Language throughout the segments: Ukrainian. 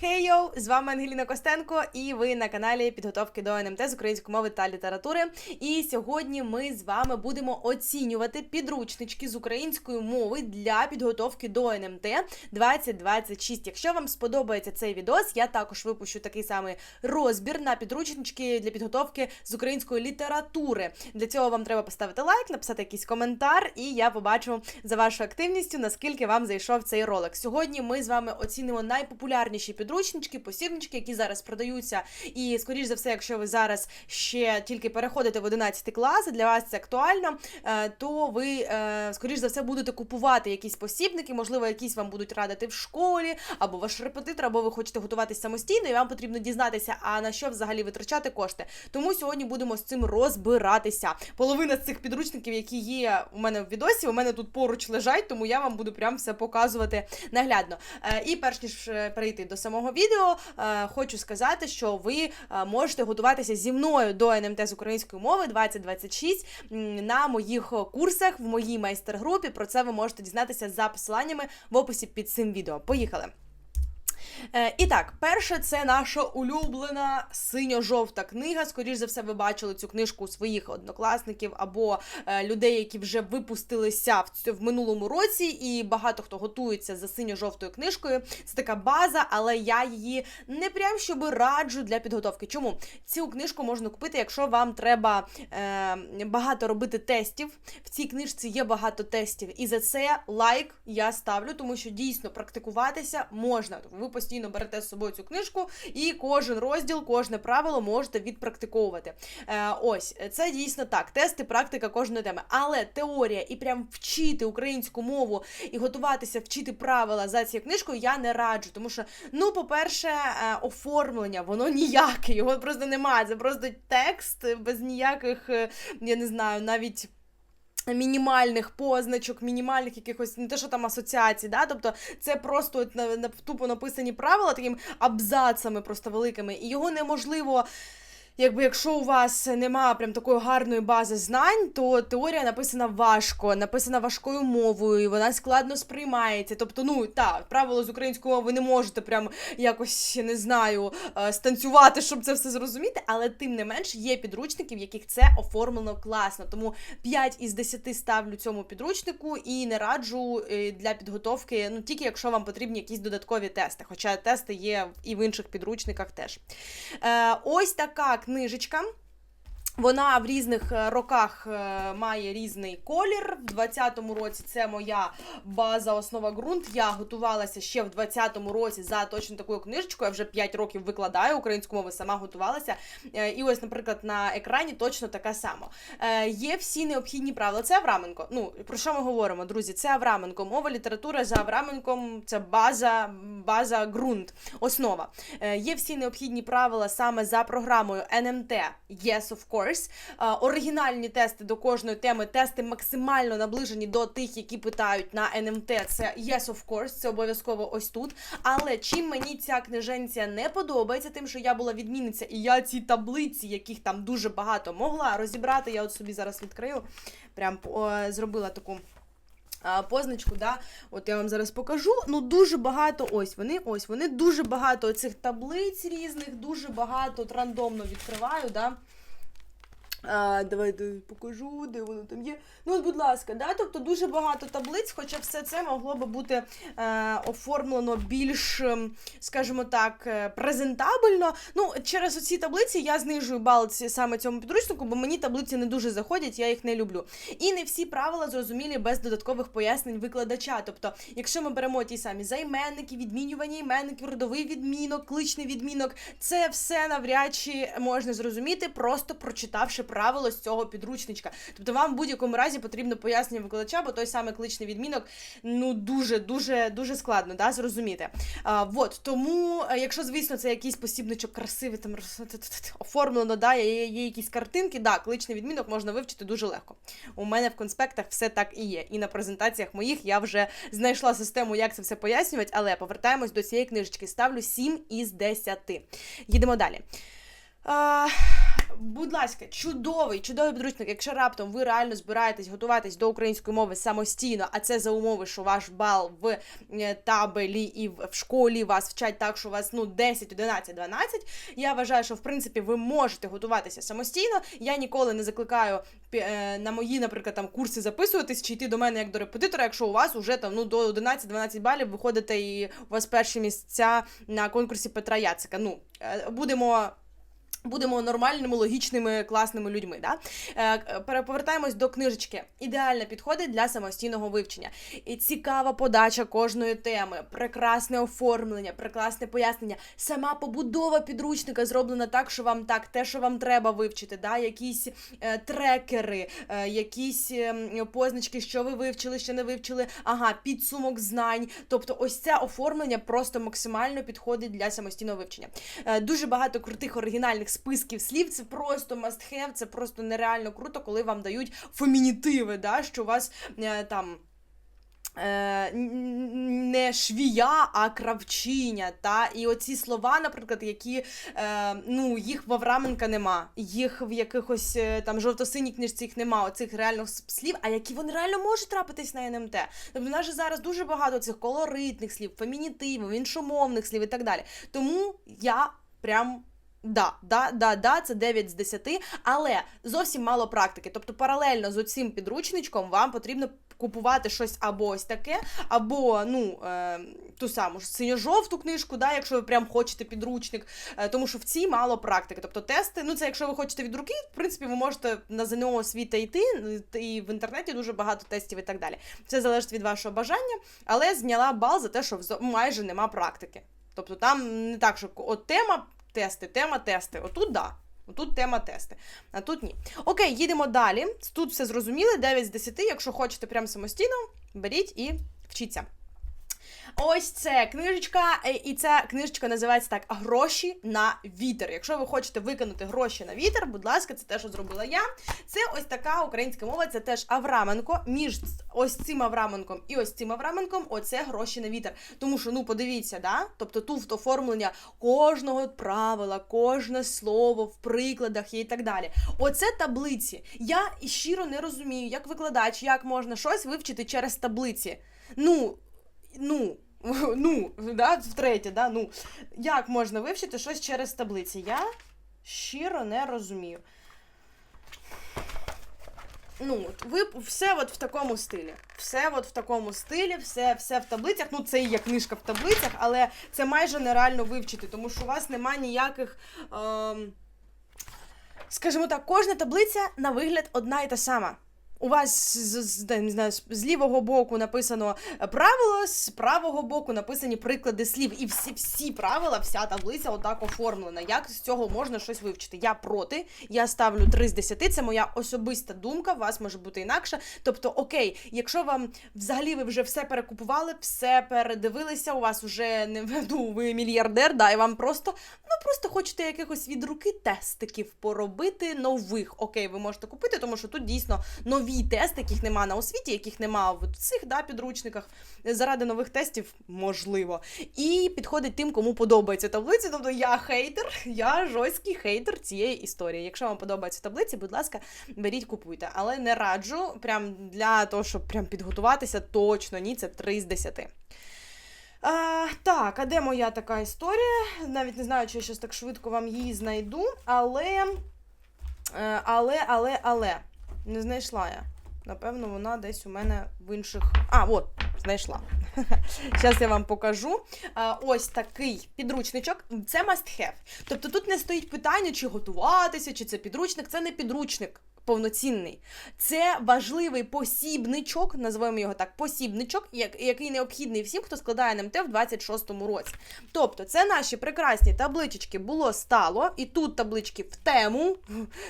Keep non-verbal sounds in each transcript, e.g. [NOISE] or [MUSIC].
Хей йоу! З вами Ангеліна Костенко, і ви на каналі підготовки до НМТ з української мови та літератури. І сьогодні ми з вами будемо оцінювати підручнички з української мови для підготовки до НМТ 2026. Якщо вам сподобається цей відос, я також випущу такий самий розбір на підручнички для підготовки з української літератури. Для цього вам треба поставити лайк, написати якийсь коментар, і я побачу за вашою активністю, наскільки вам зайшов цей ролик. Сьогодні ми з вами оцінимо найпопулярніші підручнички, посібнички, які зараз продаються. І, скоріш за все, якщо ви зараз ще тільки переходите в 11 клас, для вас це актуально, е, то ви, е, скоріш за все, будете купувати якісь посібники, можливо, якісь вам будуть радити в школі, або ваш репетитор, або ви хочете готуватись самостійно, і вам потрібно дізнатися, а на що взагалі витрачати кошти. Тому сьогодні будемо з цим розбиратися. Половина з цих підручників, які є у мене в відосі, у мене тут поруч лежать, тому я вам буду прям все показувати наглядно. Е, І перш ніж перейти до самого відео, е, хочу сказати, що ви е, можете готуватися зі мною до НМТ з української мови 2026 м, на моїх курсах в моїй майстер-групі. Про це ви можете дізнатися за посиланнями в описі під цим відео. Поїхали! Е, і так, перше, це наша улюблена синьо-жовта книга. Скоріш за все, ви бачили цю книжку у своїх однокласників або е, людей, які вже випустилися в, в минулому році, і багато хто готується за синьо-жовтою книжкою. Це така база, але я її не прям щоб раджу для підготовки. Чому цю книжку можна купити, якщо вам треба е, багато робити тестів? В цій книжці є багато тестів, і за це лайк я ставлю, тому що дійсно практикуватися можна. Ви постійно берете з собою цю книжку, і кожен розділ, кожне правило можете відпрактиковувати. Е, ось це дійсно так. Тести, практика кожної теми. Але теорія і прям вчити українську мову і готуватися вчити правила за цією книжкою я не раджу. Тому що, ну, по-перше, е, оформлення, воно ніяке, його просто немає. Це просто текст без ніяких, е, я не знаю, навіть. Мінімальних позначок, мінімальних якихось не те, що там асоціацій, да? тобто це просто на, на тупо написані правила таким абзацами просто великими, і його неможливо. Якби якщо у вас нема прям такої гарної бази знань, то теорія написана важко, написана важкою мовою, і вона складно сприймається. Тобто, ну так, правило з української мови ви не можете прям якось не знаю е, станцювати, щоб це все зрозуміти, але тим не менш є підручники, в яких це оформлено класно. Тому 5 із 10 ставлю цьому підручнику і не раджу е, для підготовки, ну тільки якщо вам потрібні якісь додаткові тести. Хоча тести є і в інших підручниках теж. Е, ось така книжечка. Вона в різних е, роках е, має різний колір. В 20-му році це моя база, основа ґрунт. Я готувалася ще в 20-му році за точно такою книжечкою. Я вже 5 років викладаю українську мову, сама готувалася. Е, І ось, наприклад, на екрані точно така сама. Є всі необхідні правила. Це Авраменко. Ну про що ми говоримо, друзі? Це Авраменко. Мова, література за Авраменком. Це база, база ґрунт, основа. Є всі необхідні правила саме за програмою НМТ Yes, of course. Е, Оригінальні тести до кожної теми, тести максимально наближені до тих, які питають на НМТ. Це Yes, of course, це обов'язково ось тут. Але чим мені ця книженція не подобається, тим, що я була відмінниця, і я ці таблиці, яких там дуже багато, могла розібрати. Я от собі зараз відкрию. Прям зробила таку. Позначку, да, от я вам зараз покажу. Ну, дуже багато, ось вони, ось вони, дуже багато цих таблиць різних, дуже багато от рандомно відкриваю, да. А, давайте покажу, де воно там є. Ну, от, будь ласка, да? тобто дуже багато таблиць, хоча все це могло би бути е, оформлено більш, ем, скажімо так, е, презентабельно. Ну, через оці таблиці я знижую бал саме цьому підручнику, бо мені таблиці не дуже заходять, я їх не люблю. І не всі правила зрозумілі без додаткових пояснень викладача. Тобто, якщо ми беремо ті самі займенники, відмінювання іменників, родовий відмінок, кличний відмінок, це все навряд чи можна зрозуміти, просто прочитавши правило з цього підручничка. Тобто вам в будь-якому разі потрібно пояснення викладача, бо той самий кличний відмінок ну дуже дуже дуже складно да, зрозуміти. А, вот, тому, е, якщо, звісно, це якийсь посібничок красивий, там оформлено, да, є, є якісь картинки, да, кличний відмінок можна вивчити дуже легко. У мене в конспектах все так і є. І на презентаціях моїх я вже знайшла систему, як це все пояснювати, але повертаємось до цієї книжечки. Ставлю 7 із 10. Їдемо далі. А, Будь ласка, чудовий, чудовий підручник. Якщо раптом ви реально збираєтесь готуватись до української мови самостійно, а це за умови, що ваш бал в е, табелі і в школі вас вчать так, що у вас ну 10, 11, 12, Я вважаю, що в принципі ви можете готуватися самостійно. Я ніколи не закликаю е, на мої, наприклад, там курси записуватись чи йти до мене як до репетитора, якщо у вас уже там ну до 11-12 балів виходите і у вас перші місця на конкурсі Петра Яцика. Ну е, будемо. Будемо нормальними, логічними, класними людьми. Да? Е, повертаємось до книжечки. Ідеально підходить для самостійного вивчення. І цікава подача кожної теми, прекрасне оформлення, прекрасне пояснення. Сама побудова підручника зроблена так, що вам так, те, що вам треба вивчити, да? якісь е, трекери, е, якісь е, позначки, що ви вивчили, що не вивчили. Ага, підсумок знань. Тобто, ось це оформлення просто максимально підходить для самостійного вивчення. Е, Дуже багато крутих оригінальних списків слів. Це просто must have, це просто нереально круто, коли вам дають фемінітиви, да, що у вас е, там. Е, не швія, а кравчиня. Та? І оці слова, наприклад, які е, ну, їх в Авраменка нема, їх в якихось там жовто-синій книжці їх нема, оцих реально с- слів, а які вони реально можуть трапитись на НМТ. Тобто, у нас же зараз дуже багато цих колоритних слів, фемінітивів, іншомовних слів і так далі. Тому я прям. Да, да, да, да, це 9 з 10, але зовсім мало практики. Тобто, паралельно з оцим підручничком вам потрібно купувати щось або ось таке, або ну е, ту саму ж синьо-жовту книжку, да, якщо ви прям хочете підручник, е, тому що в цій мало практики. Тобто тести, ну це якщо ви хочете від руки, в принципі, ви можете на ЗНО освіта йти, і в інтернеті дуже багато тестів і так далі. Це залежить від вашого бажання, але зняла бал за те, що майже нема практики. Тобто там не так, що от тема тести, тема тести. Отут да. Отут тема тести, а тут ні. Окей, їдемо далі. Тут все зрозуміли, 9 з 10. Якщо хочете прям самостійно, беріть і вчіться. Ось це книжечка, е, і ця книжечка називається так Гроші на вітер. Якщо ви хочете виконати гроші на вітер, будь ласка, це те, що зробила я. Це ось така українська мова, це теж Авраменко. Між ось цим Авраменком і ось цим Авраменком, оце гроші на вітер. Тому що, ну, подивіться, да? Тобто тут оформлення кожного правила, кожне слово в прикладах і так далі. Оце таблиці. Я щиро не розумію, як викладач, як можна щось вивчити через таблиці. Ну, ну. [LAUGHS] Ну, да, втретє, да, ну, як можна вивчити щось через таблиці? Я щиро не розумію. Ну, ви все от в такому стилі. Все от в такому стилі, все, все в таблицях. Ну, це і є книжка в таблицях, але це майже нереально вивчити, тому що у вас немає ніяких. Ем... Скажімо так, кожна таблиця на вигляд одна і та сама. У вас де, не знаю, з лівого боку написано е, правило, з правого боку написані приклади слів. І всі, всі правила, вся таблиця отак оформлена. Як з цього можна щось вивчити? Я проти, я ставлю 3 з 10, це моя особиста думка, у вас може бути інакше. Тобто, окей, якщо вам взагалі ви вже все перекупували, все передивилися, у вас вже не [LAUGHS] ну, ви мільярдер, да, і вам просто ну просто хочете якихось від руки тестиків поробити нових. Окей, ви можете купити, тому що тут дійсно нові тести, яких нема на освіті, яких нема в цих да, підручниках. Заради нових тестів можливо. І підходить тим, кому подобається таблиці. Тобто я хейтер, я жорсткий хейтер цієї історії. Якщо вам подобаються таблиці, будь ласка, беріть, купуйте. Але не раджу прям для того, щоб прям підготуватися, точно ні, це 3 з 10. А, так, а де моя така історія? Навіть не знаю, чи я щось так швидко вам її знайду, але. е, Але, але, але. Не знайшла я. Напевно, вона десь у мене в інших. А, от, знайшла. [LAUGHS] Зараз я вам покажу. Ось такий підручничок. Це must have. Тобто тут не стоїть питання, чи готуватися, чи це підручник. Це не підручник повноцінний. Це важливий посібничок, називаємо його так, посібничок, як- який необхідний всім, хто складає НМТ в 26-му році. Тобто, це наші прекрасні таблички було стало, і тут таблички в тему.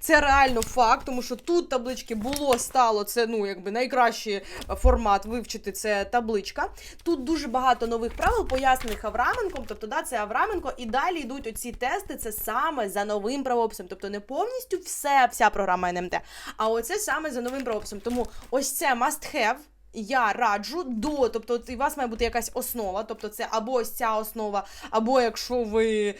Це реально факт, тому що тут таблички було стало. Це ну якби найкращий формат вивчити це табличка. Тут дуже багато нових правил, пояснених Авраменком. Тобто, да, це Авраменко, і далі йдуть оці тести. Це саме за новим правописом. Тобто не повністю все, вся програма НМТ, а оце саме за новим правописом. Тому ось це must have. я раджу до, тобто у вас має бути якась основа, тобто це або ось ця основа, або якщо ви е,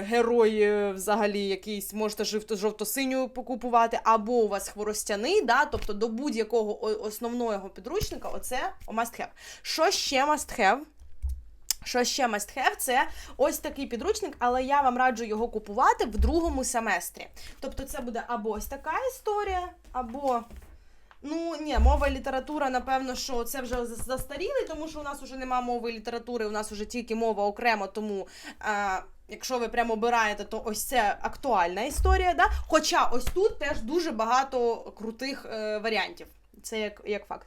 герой е, взагалі якийсь, можете жовто- жовто-синю покупувати, або у вас хворостяний, да, тобто до будь-якого основного підручника, оце must have. Що ще must have? Що ще must have, це ось такий підручник, але я вам раджу його купувати в другому семестрі. Тобто це буде або ось така історія, або. Ну, ні, мова і література, напевно, що це вже за- застарілий, тому що у нас вже немає мови і літератури, у нас вже тільки мова окремо, тому. Е, Якщо ви прямо обираєте, то ось це актуальна історія. Да? Хоча ось тут теж дуже багато крутих е, варіантів. Це як, як факт.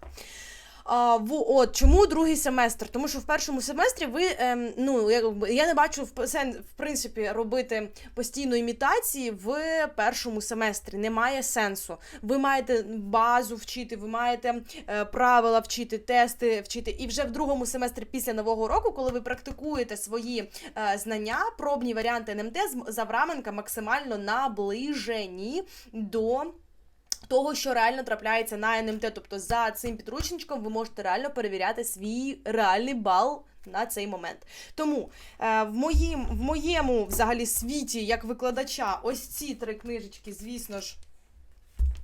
А, в, от чому другий семестр? Тому що в першому семестрі ви ем, ну я, я не бачу в, в принципі робити постійно імітації в першому семестрі. Немає сенсу. Ви маєте базу вчити, ви маєте е, правила вчити, тести вчити. І вже в другому семестрі після нового року, коли ви практикуєте свої е, знання, пробні варіанти НМТ з Завраменка максимально наближені до того, що реально трапляється на НМТ. Тобто за цим підручничком ви можете реально перевіряти свій реальний бал. На цей момент. Тому е, в, моїм, в моєму взагалі світі, як викладача, ось ці три книжечки, звісно ж.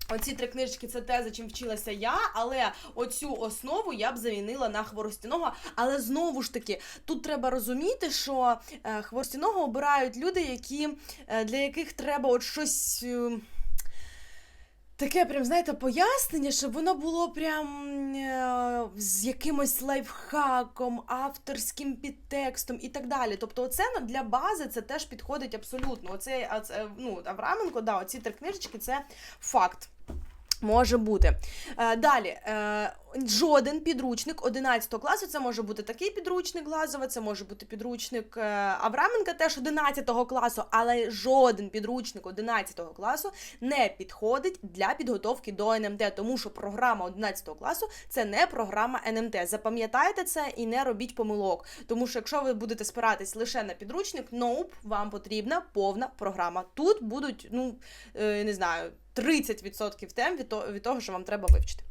Оці три книжечки це те, за чим вчилася я, але оцю основу я б замінила на хворостяного. Але знову ж таки, тут треба розуміти, що е, хворостяного обирають люди, які, е, для яких треба от щось. е, Таке, прям, знаєте, пояснення, щоб воно було прям е, з якимось лайфхаком, авторським підтекстом і так далі. Тобто, на- для бази це теж підходить абсолютно. Оце, а це, ну, Авраменко, да, оці три книжечки це факт. Може бути. Е, далі, е, жоден підручник 11 класу, це може бути такий підручник Глазова, це може бути підручник е, Авраменка теж 11 класу, але жоден підручник 11 класу не підходить для підготовки до НМТ, тому що програма 11 класу це не програма НМТ. Запам'ятайте це і не робіть помилок. Тому що якщо ви будете спиратись лише на підручник, nope, вам потрібна повна програма. Тут будуть, ну е, не знаю, 30% тем від того, що вам треба вивчити.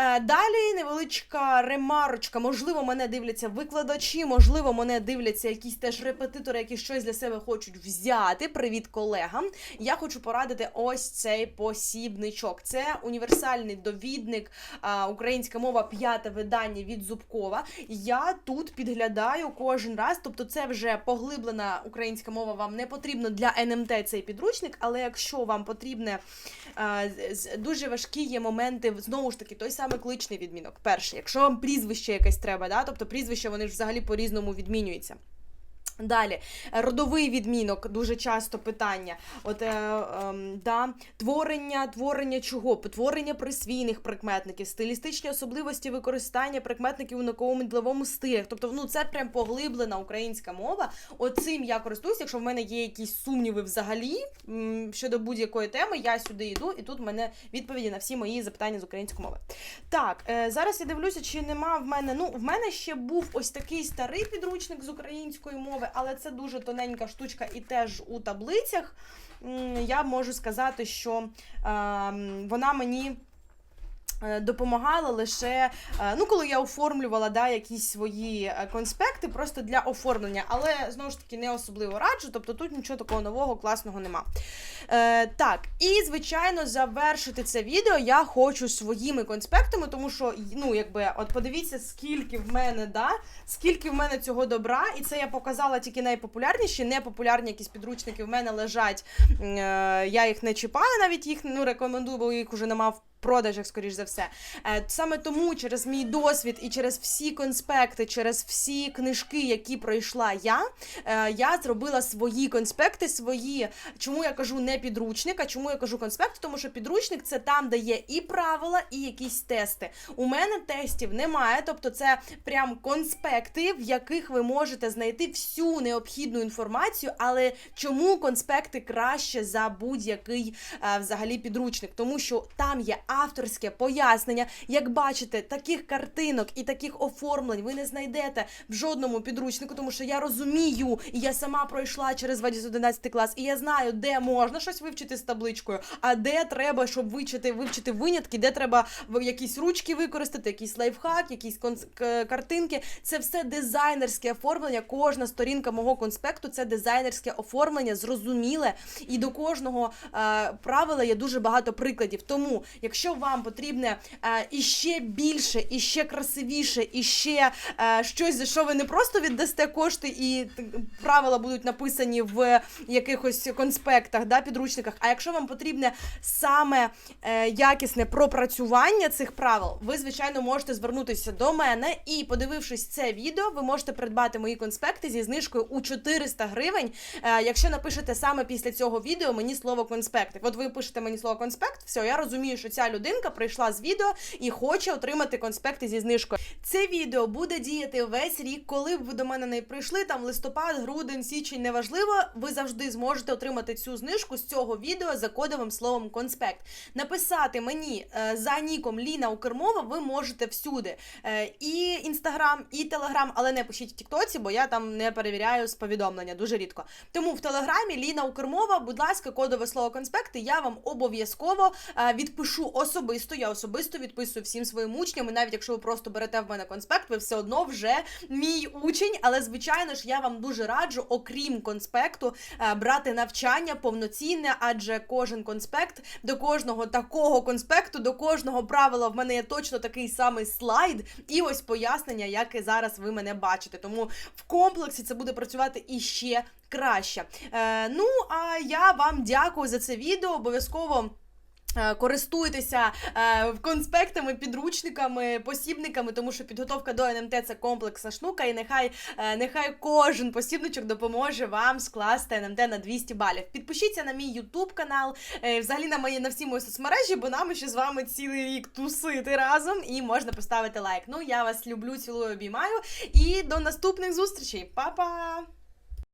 Е, Далі невеличка ремарочка. Можливо, мене дивляться викладачі, можливо, мене дивляться якісь теж репетитори, які щось для себе хочуть взяти. Привіт колегам. Я хочу порадити ось цей посібничок. Це універсальний довідник, українська мова, п'яте видання від Зубкова. Я тут підглядаю кожен раз, тобто це вже поглиблена українська мова. Вам не потрібно для НМТ цей підручник, але якщо вам потрібне з- дуже важкі є моменти, знову ж таки, той самий кличний відмінок. Перше, якщо вам прізвище якесь треба, да, тобто прізвище вони ж взагалі по-різному відмінюються. Далі, е, родовий відмінок, дуже часто питання. От, е, ем, да, творення, творення чого? Творення присвійних прикметників, стилістичні особливості використання прикметників у науковому діловому стилях. Тобто, ну це прям поглиблена українська мова. Оцим я користуюсь, якщо в мене є якісь сумніви взагалі щодо будь-якої теми, я сюди йду, і тут в мене відповіді на всі мої запитання з української мови. Так, е, зараз я дивлюся, чи нема в мене. Ну, в мене ще був ось такий старий підручник з української мови, але це дуже тоненька штучка і теж у таблицях. Я можу сказати, що е, вона мені. Е, Допомагала лише е, ну, коли я оформлювала да, якісь свої е, конспекти просто для оформлення, але знову ж таки не особливо раджу, тобто тут нічого такого нового, класного нема. Е, так, і звичайно, завершити це відео я хочу своїми конспектами, тому що, ну, якби, от подивіться, скільки в мене, да, скільки в мене цього добра, і це я показала тільки найпопулярніші, непопулярні якісь підручники в мене лежать. Е, я їх не чіпаю, навіть їх ну, рекомендую, бо їх уже нема в продажах, скоріш за все. Е, Саме тому через мій досвід і через всі конспекти, через всі книжки, які пройшла я, е, я зробила свої конспекти, свої. Чому я кажу не підручник, а чому я кажу конспект? Тому що підручник це там, де є і правила, і якісь тести. У мене тестів немає, тобто це прям конспекти, в яких ви можете знайти всю необхідну інформацію. Але чому конспекти краще за будь-який е, взагалі підручник? Тому що там є авторське пояснення. Як бачите, таких картинок і таких оформлень ви не знайдете в жодному підручнику, тому що я розумію, і я сама пройшла через 11 клас, і я знаю, де можна щось вивчити з табличкою, а де треба, щоб вивчити, вивчити винятки, де треба якісь ручки використати, якийсь лайфхак, якісь картинки. Це все дизайнерське оформлення. Кожна сторінка мого конспекту це дизайнерське оформлення, зрозуміле. І до кожного е, правила є дуже багато прикладів. Тому, якщо вам потрібне е, іще більше, іще красивіше, іще е, щось, за що ви не просто віддасте кошти, і правила будуть написані в якихось конспектах, да, підручниках. А якщо вам потрібне саме е, якісне пропрацювання цих правил, ви звичайно можете звернутися до мене і, подивившись це відео, ви можете придбати мої конспекти зі знижкою у 400 гривень. Якщо напишете саме після цього відео мені слово конспектик. От ви пишете мені слово конспект, все, я розумію, що ця людинка прийшла з відео і хоче отримати конспекти зі знижкою. Це відео буде діяти весь рік, коли б ви до мене не прийшли, там листопад, грудень, січень, неважливо. Ви завжди зможете отримати цю знижку з цього відео за кодовим словом конспект. Написати мені е, за ніком Ліна Укрмова ви можете всюди. Е, і інстаграм, і телеграм, але не пишіть в Тіктоці, бо я там не перевіряю з повідомлення дуже рідко. Тому в телеграмі Ліна Укрмова, будь ласка, кодове слово конспекти. Я вам обов'язково е, відпишу особисто. Я особисто відписую всім своїм учням. І навіть якщо ви просто берете в мене конспект, ви все одно вже мій учень. Але звичайно ж, я вам дуже раджу, окрім конспекту, е, брати навчання повноцінне, адже кожен конспект до кожного такого конспекту, до кожного правила в мене є точно такий самий слайд, і ось пояснення, як і зараз ви мене бачите. Тому в комплексі це буде працювати іще краще. Е, ну а я вам дякую за це відео. Обов'язково. Е, Користуйтеся е, конспектами, підручниками, посібниками, тому що підготовка до НМТ це комплексна штука, і нехай, е, нехай кожен посібничок допоможе вам скласти НМТ на 200 балів. Підпишіться на мій YouTube канал, взагалі на мої на всі мої соцмережі, бо нам ще з вами цілий рік тусити разом і можна поставити лайк. Ну я вас люблю, цілую, обіймаю. І до наступних зустрічей. Па-па!